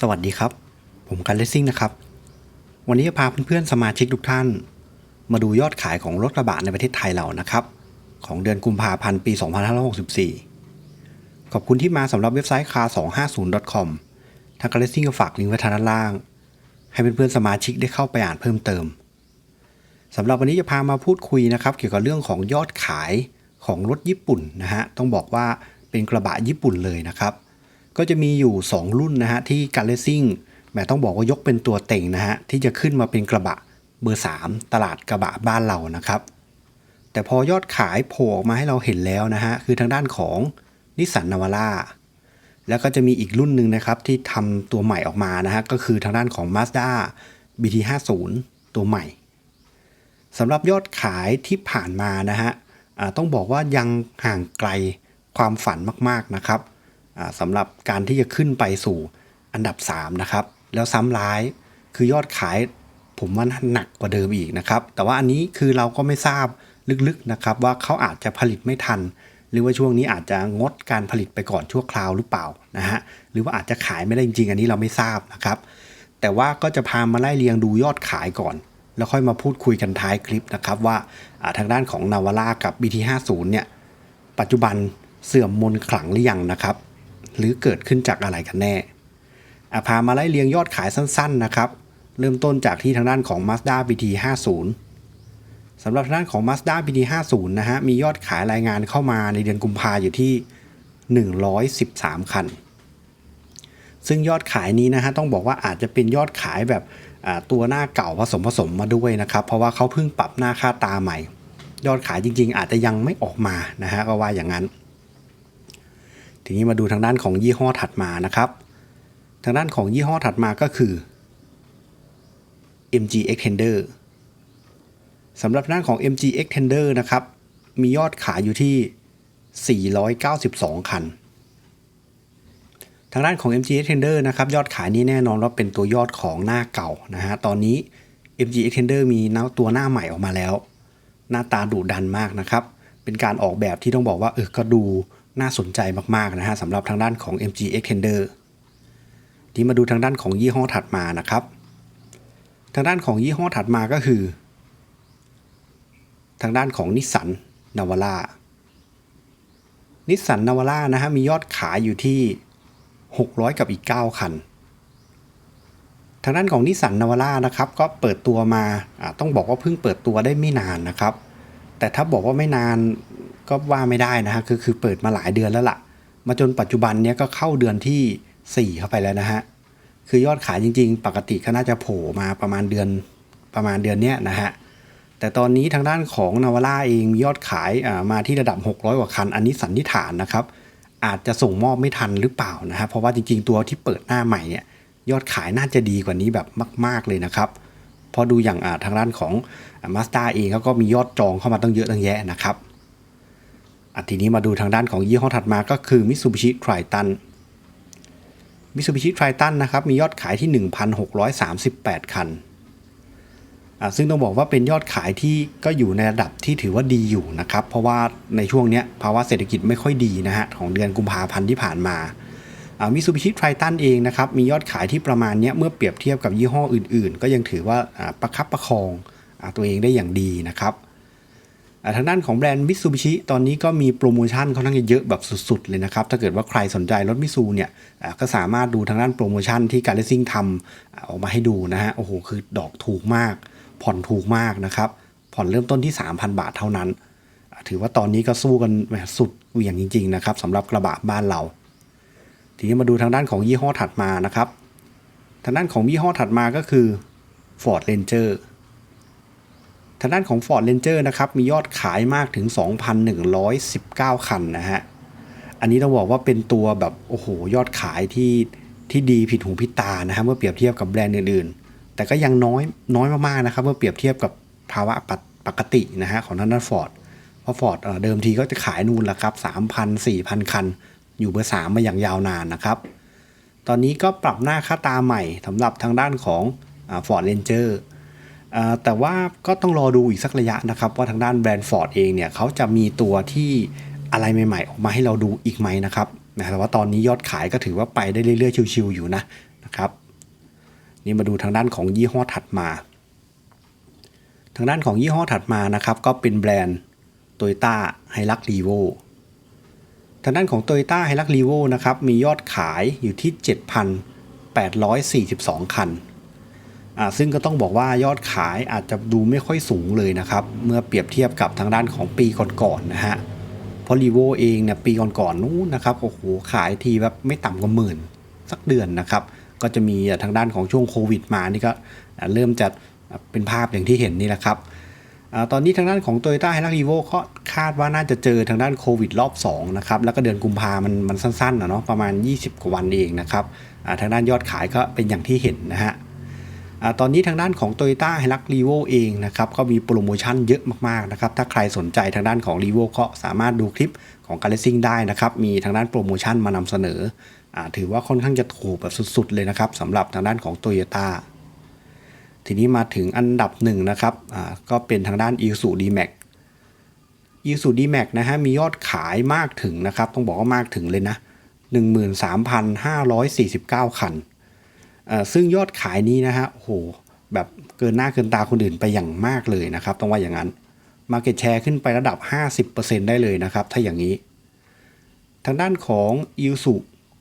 สวัสดีครับ ผมกันเลสซิ่งนะครับ วันนี้จะพาเพื่อนๆสมาชิกทุกท่าน มาดูยอดขายของรถกระบะในประเทศไทยเรานะครับ ของเดือนกุมภาพันธ์ปี 2564 ขอบคุณที่มาสำหรับเว็บไซต์ car250.com ทางกันเลสซิ่งก็ฝากลิงก์ไว้ทางด้านล่าง ให้เพื่อนๆสมาชิกได้เข้าไปอ่านเพิ่มเติมสำหรับวันนี้จะพามาพูดคุยนะครับ เกี่ยวกับเรื่องของยอดขายของรถญี่ปุ่นนะฮะต้องบอกว่าเป็นกระบะญี่ปุ่นเลยนะครับ ก็จะมีอยู่ 2 รุ่นนะฮะที่การเลสซิ่งแหมต้องบอกว่ายกเป็นตัวเต่งนะฮะที่จะขึ้นมาเป็นกระบะเบอร์ 3 ตลาดกระบะบ้านเรานะครับ แต่พอยอดขายโผล่ออกมาให้เราเห็นแล้วนะฮะคือทางด้านของนิสสันนาวาร่าแล้วก็จะมีอีกรุ่นหนึ่งนะครับที่ทำตัวใหม่ออกมานะฮะก็คือทางด้านของ Mazda BT50 ตัวใหม่สำหรับยอดขายที่ผ่านมานะฮะต้องบอกว่ายังห่างไกลความฝันมากๆนะครับ สำหรับการที่จะขึ้นไปสู่อันดับ 3 นะครับ แล้วซ้ำร้ายคือยอดขายผมว่าหนักกว่าเดิมอีกนะครับ แต่ว่าอันนี้คือเราก็ไม่ทราบลึกๆนะครับ ว่าเขาอาจจะผลิตไม่ทัน หรือว่าช่วงนี้อาจจะงดการผลิตไปก่อนชั่วคราวหรือเปล่านะฮะหรือว่าอาจจะขายไม่ได้จริงๆ อันนี้เราไม่ทราบนะครับ แต่ว่าก็จะพามาไล่เรียงดูยอดขายก่อน แล้วค่อยมาพูดคุยกันท้ายคลิปนะครับว่าทางด้านของนาวาร่ากับ BT50 เนี่ยปัจจุบันเสื่อมมนขลังหรือยังนะครับ หรือเกิดขึ้นจากอะไรกันแน่อาพามาไล่เรียงยอดขายสั้น ๆ นะครับ เริ่มต้นจากที่ทางด้านของ Mazda BT50 สำหรับทางด้านของ Mazda BT50 นะฮะ มียอดขายรายงานเข้ามาในเดือนกุมภาอยู่ที่ 113 คัน ซึ่งยอดขายนี้นะฮะ ต้องบอกว่าอาจจะเป็นยอดขายแบบตัวหน้าเก่าผสมผสมมาด้วยนะครับ เพราะว่าเขาเพิ่งปรับหน้าค่าตาใหม่ ยอดขายจริง ๆ อาจจะยังไม่ออกมานะฮะก็ว่าอย่างนั้น ทีนี้มาดูทางด้านของยี่ห้อถัดมานะครับ ทางด้านของยี่ห้อถัดมาก็คือ MG Extender สำหรับด้านของ MG Extender นะครับ มียอดขายอยู่ที่ 492 คัน ทางด้านของ MG Extender นะครับ ยอดขายนี้แน่นอนว่าเป็นตัวยอดของหน้าเก่านะฮะ ตอนนี้ MG Extender มีตัวหน้าใหม่ออกมาแล้ว หน้าตาดุดันมากนะครับ เป็นการออกแบบที่ต้องบอกว่าเออก็ดู น่าสนใจมากๆนะฮะสำหรับทางด้านของ MG Extender ที่มาดูทางด้านของยี่ห้อถัดมานะครับ ทางด้านของยี่ห้อถัดมาก็คือ ทางด้านของนิสสันนาวาร่านิสสันนาวาร่านะฮะมียอดขายอยู่ที่ 600 กับอีก 9 คัน ทางด้านของนิสสันนาวาร่านะครับก็เปิดตัวมาอ่าต้องบอกว่าเพิ่งเปิดตัวได้ไม่นานนะครับ แต่ถ้าบอกว่าไม่นาน ก็ว่าไม่ได้นะฮะคือคือเปิดมาหลายเดือนแล้วล่ะ มาจนปัจจุบันเนี้ยก็เข้าเดือนที่ 4 เข้าไปแล้วนะฮะคือยอดขายจริง ๆ ปกติก็น่าจะโผล่มาประมาณเดือนประมาณเดือนเนี้ยนะฮะแต่ตอนนี้ทางด้านของนาวาร่าเองยอดขายมาที่ระดับ 600 กว่าคัน อันนี้สันนิษฐานนะครับ อาจจะส่งมอบไม่ทันหรือเปล่านะฮะเพราะว่าจริง ๆ ตัวที่เปิดหน้าใหม่เนี่ยยอดขายน่าจะดีกว่านี้แบบมาก ๆเลยนะครับพอดูอย่างทางด้านของมาสด้าเองเขาก็มียอดจองเข้ามาตั้งเยอะตั้งแยะนะครับ อทีนี้มาดูทางด้านของยี่ห้อถัดมาก็คือ Mitsubishi Triton Mitsubishi Triton นะครับมียอดขายที่ 1,638 คันอะซึ่งต้องบอกว่าเป็นยอดขายที่ก็อยู่ในระดับที่ถือว่าดีอยู่นะครับ เพราะว่าในช่วงเนี้ยภาวะเศรษฐกิจไม่ค่อยดีนะฮะของเดือนกุมภาพันธ์ที่ผ่านมามิซูบิชิไทรตันเองนะครับมียอดขายที่ประมาณเนี้ยเมื่อเปรียบเทียบกับยี่ห้ออื่นๆ ก็ยังถือว่าประคับประคองอตัวเองได้อย่างดีนะครับ ทางด้านของแบรนด์มิ t ซูบิชิตอนนี้ก็มีโปรโมชั่นค่อนข้งเยอะแบบสุดๆเลยนะครับ ถ้าเกิดว่าใครสนใจรถมิซูเนี่ยก็สามารถดูทางด้านโปรโมชั่นที่การเลสซิ่งทำออกมาให้ดูนะฮะโอ้โหคือดอกถูกมาก ผ่อนถูกมากนะครับ ผ่อนเริ่มต้นที่ 3,000 บาทเท่านั้น ถือว่าตอนนี้ก็สู้กันแหมสุดเหวี่ยงจริงๆนะครับสำหรับกระบะบ้านเรา ทีนี้มาดูทางด้านของยี่ห้อถัดมานะครับ ทางด้านของยี่ห้อถัดมาก็คือ Ford Ranger ทางด้านของ Ford Ranger นะครับมียอดขายมากถึง 2,119 คันนะฮะ อันนี้ต้องบอกว่าเป็นตัวแบบโอ้โหยอดขายที่ที่ดีผิดหูผิดตานะฮะเมื่อเปรียบเทียบกับแบรนด์อื่นๆ แต่ก็ยังน้อยน้อยมากๆนะครับเมื่อเปรียบเทียบกับภาวะปกปกตินะฮะของทางด้าน Ford เพราะ Ford เอ่อเดิมทีก็จะขายนู่นละครับ3,000 4,000 คัน อยู่เบอร์3มาอย่างยาวนานนะครับ ตอนนี้ก็ปรับหน้าค่าตาใหม่สำหรับทางด้านของฟอ แต่ว่าก็ต้องรอดูอีกสักระยะนะครับ ว่าทางด้านแบรนด์ฟอร์ดเองเนี่ยเขาจะมีตัวที่อะไรใหม่ ๆ ออกมาให้เราดูอีกไหมนะครับนะแต่ว่าตอนนี้ยอดขายก็ถือว่าไปได้เรื่อยๆชิวๆอยู่นะนะครับ นี่มาดูทางด้านของยี่ห้อถัดมา ทางด้านของยี่ห้อถัดมานะครับ ก็เป็นแบรนด์ Toyota h i l u x r e v o ทางด้านของ Toyota h i l u x r e v o นะครับมียอดขายอยู่ที่ 7,842 คันอ่า ซึ่งก็ต้องบอกว่ายอดขายอาจจะดูไม่ค่อยสูงเลยนะครับ เมื่อเปรียบเทียบกับทางด้านของปีก่อนๆนะฮะเพราะรีโวเองเนี่ยปีก่อนๆนู้นนะครับโอ้โหขายทีแบบไม่ต่ำกว่าหมื่นสักเดือนนะครับ ก็จะมีทางด้านของช่วงโควิดมานี่ก็เริ่มจะเป็นภาพอย่างที่เห็นนี่แหละครับอตอนนี้ทางด้านของ Toyota h i l u x r e v o ก็คาดว่าน่าจะเจอทางด้านโควิดรอบ2นะครับแล้วก็เดือนกุมภามันมันสั้นๆนะเนาะประมาณ 20 กว่าวันเองนะครับทางด้านยอดขายก็เป็นอย่างที่เห็นนะฮะ ตอนนี้ทางด้านของ Toyota h i l u x r e v o เองนะครับก็มีโปรโมชั่นเยอะมากๆนะครับถ้าใครสนใจทางด้านของ r e v o ก็สามารถดูคลิปของ g a l a x i n g ได้นะครับมีทางด้านโปรโมชั่นมานำเสนออถือว่าค่อนข้างจะถูกแบบสุดๆเลยนะครับสำหรับทางด้านของ Toyota ทีนี้มาถึงอันดับหนึ่งนะครับก็เป็นทางด้าน i s u D-Max i s u D-Max นะฮะมียอดขายมากถึงนะครับ ต้องบอกว่ามากถึงเลยนะ 13,549 คันอ่า ซึ่งยอดขายนี้นะฮะโหแบบเกินหน้าเกินตาคนอื่นไปอย่างมากเลยนะครับ ต้องว่าอย่างนั้น Market Share ขึ้นไประดับ 50%ได้เลยนะครับ ถ้าอย่างนี้ ทางด้านของ i l s u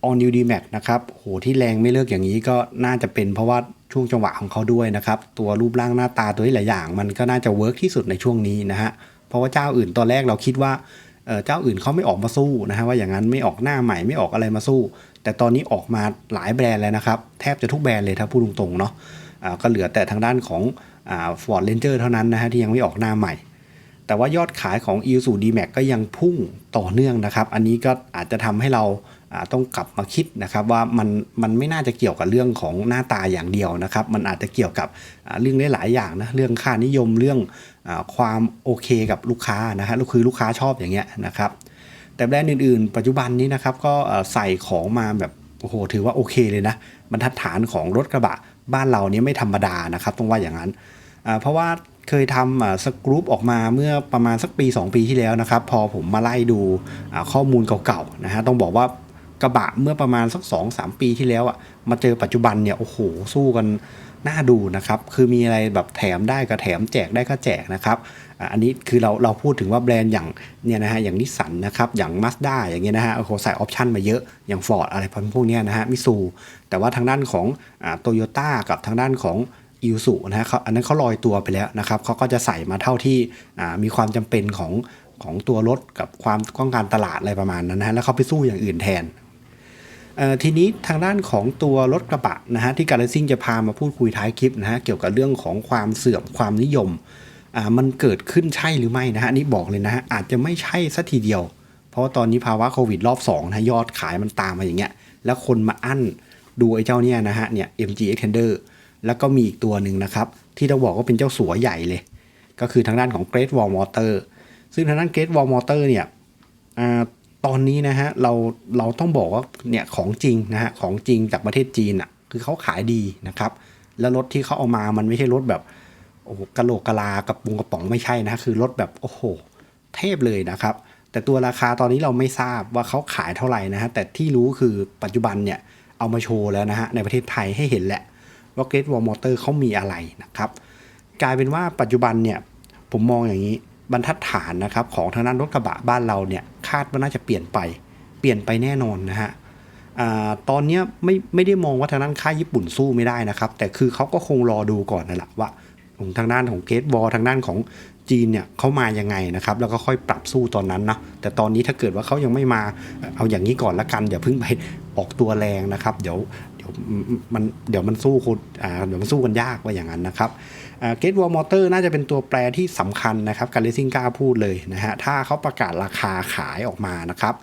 All New D-Max นะครับโหที่แรงไม่เลิกอย่างนี้ก็น่าจะเป็นเพราะว่าช่วงจังหวะของเขาด้วยนะครับ ตัวรูปร่างหน้าตาตัวหลายอย่าง มันก็น่าจะเวิร์กที่สุดในช่วงนี้นะฮะเพราะว่าเจ้าอื่นตอนแรกเราคิดว่าเจ้าอื่นเขาไม่ออกมาสู้นะฮะว่าอย่างนั้นไม่ออกหน้าใหม่ไม่ออกอะไรมาสู้ แต่ตอนนี้ออกมาหลายแบรนด์แล้วนะครับ แทบจะทุกแบรนด์เลยถ้าพูดตรงๆเนาะอ่าก็เหลือแต่ทางด้านของฟอ่า Ford Ranger เท่านั้นนะฮะที่ยังไม่ออกหน้าใหม่ แต่ว่ายอดขายของ i s u D-Max ก็ยังพุ่งต่อเนื่องนะครับ อันนี้ก็อาจจะทำให้เราต้องกลับมาคิดนะครับว่ามันมันไม่น่าจะเกี่ยวกับเรื่องของหน้าตาอย่างเดียวนะครับ มันอาจจะเกี่ยวกับเรื่องหลายๆอย่างนะเรื่องค่านิยมเรื่องอความโอเคกับลูกค้านะฮะคือลูกค้าชอบอย่างเงี้ยนะครับ แต่แบรนด์อื่นๆ ปัจจุบันนี้นะครับก็ใส่ของมาแบบโอ้โหถือว่าโอเคเลยนะบรรทัดฐานของรถกระบะบ้านเรานี้ไม่ธรรมดานะครับต้องว่าอย่างนั้น เพราะว่าเคยทำสกรูปออกมาเมื่อประมาณสักปี 2 ปีที่แล้วนะครับ พอผมมาไล่ดูข้อมูลเก่าๆนะฮะต้องบอกว่ากระบะเมื่อประมาณสัก 2-3 ปีที่แล้วอะมาเจอปัจจุบันเนี่ยโอ้โหสู้กัน น่าดูนะครับ คือมีอะไรแบบแถมได้ก็แถมแจกได้ก็แจกนะครับ อันนี้คือเราเราพูดถึงว่าแบรนด์อย่างเนี่ยนะฮะอย่างนิสสันนะครับ อย่าง Mazda อย่างเงี้ยนะฮะโอ้โหใส่ออปชันมาเยอะ อย่าง Ford อะไรพวกเนี้ยนะฮะมิซู แต่ว่าทางด้านของโตโยต้ากับทางด้านของอิวสุนะฮะอันนั้นเขาลอยตัวไปแล้วนะครับเขาก็จะใส่มาเท่าที่มีความจำเป็นของของตัวรถกับความต้องการตลาดอะไรประมาณนั้นนะฮะแล้วเขาไปสู้อย่างอื่นแทน ทีนี้ทางด้านของตัวรถกระบะนะฮะที่การเลซิ่งจะพามาพูดคุยท้ายคลิปนะฮะเกี่ยวกับเรื่องของความเสื่อมความนิยมมันเกิดขึ้นใช่หรือไม่นะฮะนี่บอกเลยนะฮะอาจจะไม่ใช่สัทีเดียว เพราะตอนนี้ภาวะโควิดรอบ2นะฮะยอดขายมันตามมาอย่างเงี้ยแล้วคนมาอั้นดูไอ้เจ้าเนี่ยนะฮะเนี่ย MG Extender แล้วก็มีอีกตัวหนึ่งนะครับ ที่ต้องบอกว่าเป็นเจ้าสัวใหญ่เลย ก็คือทางด้านของ Great Wall Motor ซึ่งทางด้าน Great Wall Motor เนี่ย ตอนนี้นะฮะเราเราต้องบอกว่าเนี่ยของจริงนะฮะของจริงจากประเทศจีนอะคือเขาขายดีนะครับ แล้วรถที่เขาเอามามันไม่ใช่รถแบบโอ้โหกะโหลกกะลากับปุงกระป๋องไม่ใช่นะคือรถแบบโอ้โห เทพเลยนะครับ แต่ตัวราคาตอนนี้เราไม่ทราบว่าเขาขายเท่าไหร่นะฮะแต่ที่รู้คือปัจจุบันเนี่ยเอามาโชว์แล้วนะฮะในประเทศไทยให้เห็นแหละว่า Great Wall Motor เขามีอะไรนะครับ กลายเป็นว่าปัจจุบันเนี่ยผมมองอย่างนี้ บรรทัดฐานนะครับของทางด้านรถกระบะบ้านเราเนี่ยคาดว่าน่าจะเปลี่ยนไป เปลี่ยนไปแน่นอนนะฮะตอนนี้ไม่ไม่ได้มองว่าทางด้านค่ายญี่ปุ่นสู้ไม่ได้นะครับ แต่คือเขาก็คงรอดูก่อนนั่นแหละว่าทางด้านของเกตบอลทางด้านของจีนเนี่ยเขามายังไงนะครับ แล้วก็ค่อยปรับสู้ตอนนั้นนะแต่ตอนนี้ถ้าเกิดว่าเขายังไม่มาเอาอย่างนี้ก่อนละกันอย่าเพิ่งไปออกตัวแรงนะครับ เดี๋ยวเดี๋ยวมันเดี๋ยวมันสู้คนเดี๋ยวมันสู้กันยากว่าอย่างนั้นนะครับ เกตวอลมอเตอร์น่าจะเป็นตัวแปรที่สำคัญนะครับการเลซิ่งกล้าพูดเลยนะฮะถ้าเขาประกาศราคาขายออกมานะครับ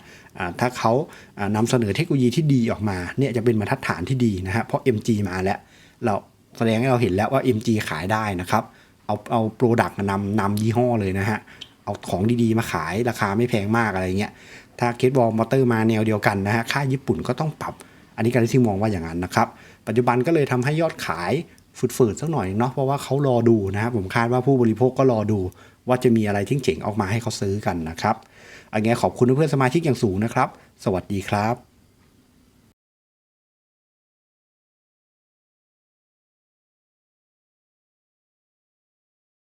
ถ้าเขาอ่านำเสนอเทคโนโลยีที่ดีออกมาเนี่ยจะเป็นบรรทัดฐานที่ดีนะฮะเพราะ MG มาแล้วเราแสดงให้เราเห็นแล้วว่า MG ขายได้นะครับ เอาเอาโปรดักต์นำนำยี่ห้อเลยนะฮะเอาของดีๆมาขายราคาไม่แพงมากอะไรเงี้ยถ้าเกตวอลมอเตอร์มาแนวเดียวกันนะฮะค่ายญี่ปุ่นก็ต้องปรับ อันนี้การเลซิ่งมองว่าอย่างนั้นนะครับ ปัจจุบันก็เลยทำให้ยอดขาย ฝืดๆสักหน่อยเนาะเพราะว่าเขารอดูนะครับผมคาดว่าผู้บริโภคก็รอดูว่าจะมีอะไรที่เจ๋งออกมาให้เขาซื้อกันนะครับอันนี้ขอบคุณเพื่อนสมาชิกอย่างสูงนะครับ สวัสดีครับ